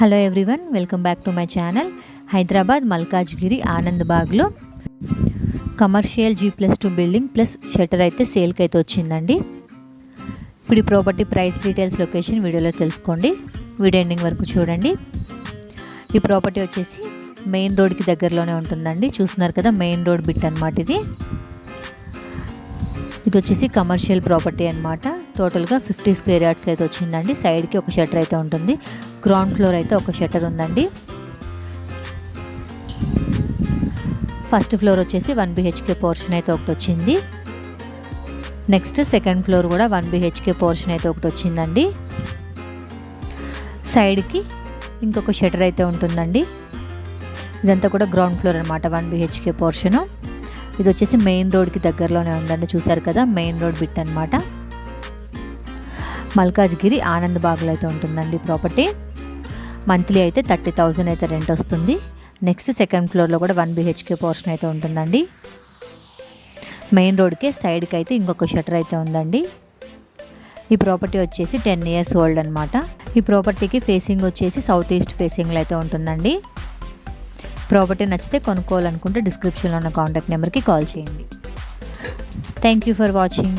Hello everyone welcome back to my channel Hyderabad Malkajgiri Anand బాగ్లో commercial G plus two building plus shutter అయితే సేల్కి అయితే వచ్చిందండి. ఇప్పుడు ఈ ప్రాపర్టీ ప్రైస్ డీటెయిల్స్ లొకేషన్ వీడియోలో తెలుసుకోండి. వీడియో ఎండింగ్ వరకు చూడండి. ఈ ప్రాపర్టీ వచ్చేసి మెయిన్ రోడ్కి దగ్గరలోనే ఉంటుందండి. చూస్తున్నారు కదా మెయిన్ రోడ్ బిట్ అనమాట ఇది. ఇది వచ్చేసి కమర్షియల్ ప్రాపర్టీ అనమాట టోటల్గా ఫిఫ్టీ స్క్వేర్ యార్డ్స్ అయితే వచ్చిందండి. సైడ్కి ఒక షట్టర్ అయితే ఉంటుంది. గ్రౌండ్ ఫ్లోర్ అయితే ఒక షట్టర్ ఉందండి. ఫస్ట్ ఫ్లోర్ వచ్చేసి వన్ బిహెచ్కే పోర్షన్ అయితే ఒకటి వచ్చింది. నెక్స్ట్ సెకండ్ ఫ్లోర్ కూడా వన్ బిహెచ్కే పోర్షన్ అయితే ఒకటి వచ్చిందండి. సైడ్కి ఇంకొక షటర్ అయితే ఉంటుందండి. ఇదంతా కూడా గ్రౌండ్ ఫ్లోర్ అనమాట వన్ బిహెచ్కే పోర్షను ఇది వచ్చేసి మెయిన్ రోడ్కి దగ్గరలోనే ఉందండి. చూసారు కదా? మెయిన్ రోడ్ బిట్ అనమాట మల్కాజ్గిరి ఆనంద్ బాగ్లో అయితే ఉంటుందండి ప్రాపర్టీ. మంత్లీ అయితే థర్టీ థౌజండ్ అయితే రెంట్ వస్తుంది. నెక్స్ట్ సెకండ్ ఫ్లోర్లో కూడా వన్ బిహెచ్కే పోర్షన్ అయితే ఉంటుందండి. మెయిన్ రోడ్కే సైడ్కి అయితే ఇంకొక షటర్ అయితే ఉందండి. ఈ ప్రాపర్టీ వచ్చేసి టెన్ ఇయర్స్ ఓల్డ్ అనమాట ఈ ప్రాపర్టీకి ఫేసింగ్ వచ్చేసి సౌత్ ఈస్ట్ ఫేసింగ్లో అయితే ఉంటుందండి. ప్రాపర్టీ నచ్చితే కొనుక్కోవాలనుకుంటే డిస్క్రిప్షన్లో ఉన్న కాంటాక్ట్ నెంబర్కి కాల్ చేయండి. Thank you for watching